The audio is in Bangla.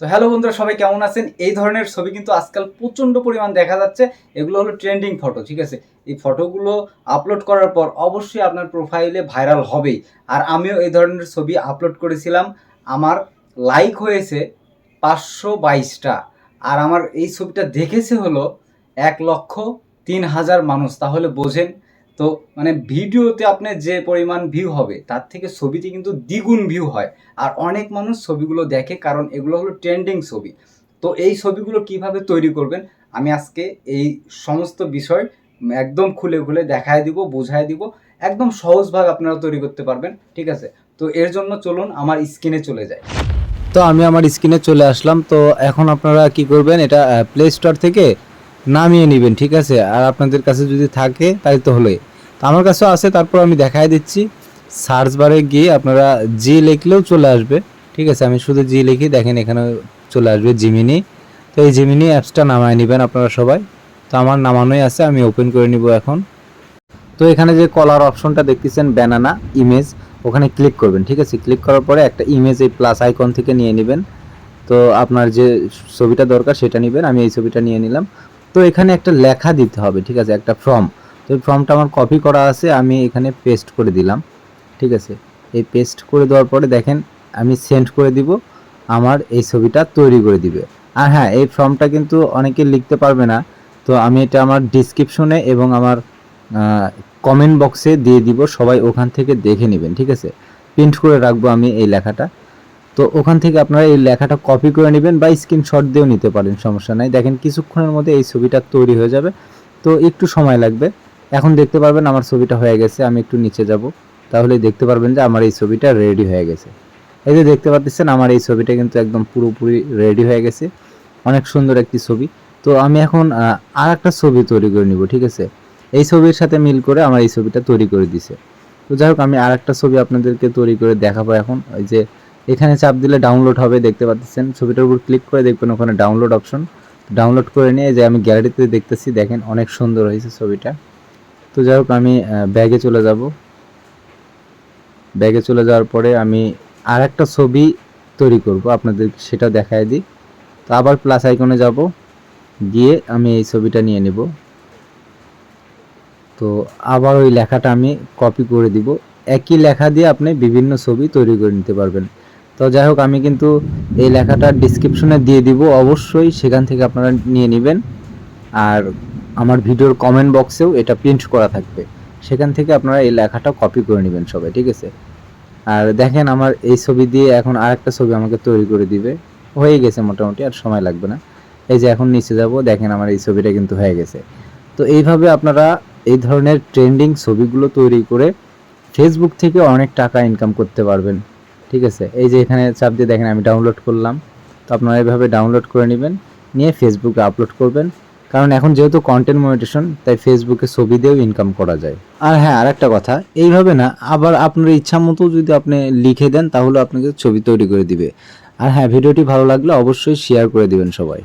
তো হ্যালো বন্ধুরা, সবাই কেমন আছেন? এই ধরনের ছবি কিন্তু আজকাল প্রচণ্ড পরিমাণ দেখা যাচ্ছে। এগুলো হলো ট্রেন্ডিং ফটো ঠিক আছে? এই ফটোগুলো আপলোড করার পর অবশ্যই আপনার প্রোফাইলে ভাইরাল হবেই। আর আমিও এই ধরনের ছবি আপলোড করেছিলাম। আমার লাইক হয়েছে পাঁচশো বাইশটা। আর আমার এই ছবিটা দেখেছে হলো এক লক্ষ তিন হাজার মানুষ। তাহলে বোঝেন তো মানে ভিডিওতে আপনার যে পরিমাণ ভিউ হবে, তার থেকে ছবিতে কিন্তু দ্বিগুণ ভিউ হয়। আর অনেক মানুষ ছবিগুলো দেখে, কারণ এগুলো হলো ট্রেন্ডিং ছবি। তো এই ছবিগুলো কীভাবে তৈরি করবেন, আমি আজকে এই সমস্ত বিষয় একদম খুলে খুলে দেখায় দিব, বোঝায় দিব। একদম সহজভাবে আপনারা তৈরি করতে পারবেন, ঠিক আছে? তো এর জন্য চলুন আমার স্ক্রিনে চলে যায় তো আমি আমার স্ক্রিনে চলে আসলাম। তো এখন আপনারা কি করবেন, এটা প্লে স্টোর থেকে নামিয়ে নেবেন, ঠিক আছে? আর আপনাদের কাছে যদি থাকে তাই তো হলোই। আমার কাছেও আছে, তারপর আমি দেখাই দিচ্ছি। সার্চ বারে গিয়ে আপনারা জি লিখলেও চলে আসবে। ঠিক আছে, আমি শুধু জি লিখি, দেখেন এখানে চলে আসবে জিমিনি তো এই জিমিনি অ্যাপসটা নামায় নেবেন আপনারা সবাই। তো আমার নামানোই আছে, আমি ওপেন করে নিব এখন। তো এখানে যে কলার অপশনটা দেখতেছেন ব্যানানা ইমেজ ওখানে ক্লিক করবেন। ঠিক আছে ক্লিক করার পরে একটা ইমেজ এই প্লাস আইকন থেকে নিয়ে নেবেন। তো আপনার যে ছবিটা দরকার সেটা নেবেন, আমি এই ছবিটা নিয়ে নিলাম। তো এখানে একটা লেখা দিতে হবে, ঠিক আছে, একটা ফর্ম তো এই ফর্মটা আমার কপি করা আছে, আমি এখানে পেস্ট করে দিলাম, ঠিক আছে? এই পেস্ট করে দেওয়ার পরে দেখেন, আমি সেন্ড করে দিব, আমার এই ছবিটা তৈরি করে দিবে। আর হ্যাঁ এই ফর্মটা কিন্তু অনেকে লিখতে পারবে না, তো আমি এটা আমার ডিসক্রিপশনে এবং আমার কমেন্ট বক্সে দিয়ে দিব, সবাই ওখান থেকে দেখে নেবেন, ঠিক আছে? প্রিন্ট করে রাখব আমি এই লেখাটা। তো ওখান থেকে আপনারা এই লেখাটা কপি করে নেবেন বা স্ক্রিনশট দিয়েও নিতে পারেন, সমস্যা নাই। দেখেন, কিছুক্ষণের মধ্যে এই ছবিটা তৈরি হয়ে যাবে, তো একটু সময় লাগবে। এখন দেখতে পারবেন আমার ছবিটা হয়ে গেছে, আমি একটু নিচে যাব। তাহলে দেখতে পারবেন যে আমার এই ছবিটা রেডি হয়ে গেছে। এই যে দেখতে পাচ্ছেন, আমার এই ছবিটা কিন্তু একদম পুরোপুরি রেডি হয়ে গেছে। অনেক সুন্দর একটি ছবি। তো আমি এখন আর একটা ছবি তৈরি করে নিব, ঠিক আছে? এই ছবির সাথে মিল করে আমার এই ছবিটা তৈরি করে দিছে। তো যাই হোক, আমি আর একটা ছবি আপনাদেরকে তৈরি করে দেখাবো এখন। ওই যে এখানে চাপ দিলে ডাউনলোড হবে, দেখতে পাচ্ছেন? ছবিটার উপর ক্লিক করে দেখবেন ওখানে ডাউনলোড অপশন ডাউনলোড করে নিয়ে যে আমি গ্যালারিতে দেখতেছি, দেখেন অনেক সুন্দর হয়েছে ছবিটা। তো যাই হোক, আমি ব্যাগে চলে যাব। ব্যাগে চলে যাওয়ার পরে আমি আর একটা ছবি তৈরি করব, আপনাদের সেটা দেখায় দিই। তো আবার প্লাস আইকনে যাব, গিয়ে আমি এই ছবিটা নিয়ে নেব। তো আবার ওই লেখাটা আমি কপি করে দিব। একই লেখা দিয়ে আপনি বিভিন্ন ছবি তৈরি করে নিতে পারবেন। তো যাই হোক, আমি কিন্তু এই লেখাটা ডিসক্রিপশনে দিয়ে দিব। অবশ্যই সেখান থেকে আপনারা নিয়ে নেবেন। আর আমার ভিডিওর কমেন্ট বক্সেও এটা প্রিন্ট করা থাকবে। সেখান থেকে আপনারা এই লেখাটা কপি করে নেবেন সবাই, ঠিক আছে? আর দেখেন আমার এই ছবি দিয়ে এখন আরেকটা ছবি আমাকে তৈরি করে দিবে। হয়ে গেছে মোটামুটি, আর সময় লাগবে না। এই যে এখন নিচে যাব, দেখেন আমার এই ছবিটা কিন্তু হয়ে গেছে। তো এইভাবে আপনারা এই ধরনের ট্রেন্ডিং ছবিগুলো তৈরি করে ফেসবুক থেকে অনেক টাকা ইনকাম করতে পারবেন, ঠিক আছে? এই যে এখানে চাপ দিয়ে দেখেন আমি ডাউনলোড করলাম। তো আপনারা এইভাবে ডাউনলোড করে নেবেন, নিয়ে ফেসবুকে আপলোড করবেন। কারণ এখন যেহেতু কন্টেন্ট মনিটেশন তাই ফেসবুকে ছবি দিয়েও ইনকাম করা যায়। আর হ্যাঁ আর একটা কথা, এইভাবে না, আবার আপনার ইচ্ছা মতো যদি আপনি লিখে দেন, তাহলে আপনাকে ছবি তৈরি করে দিবে। আর হ্যাঁ ভিডিওটি ভালো লাগলে অবশ্যই শেয়ার করে দিবেন সবাই।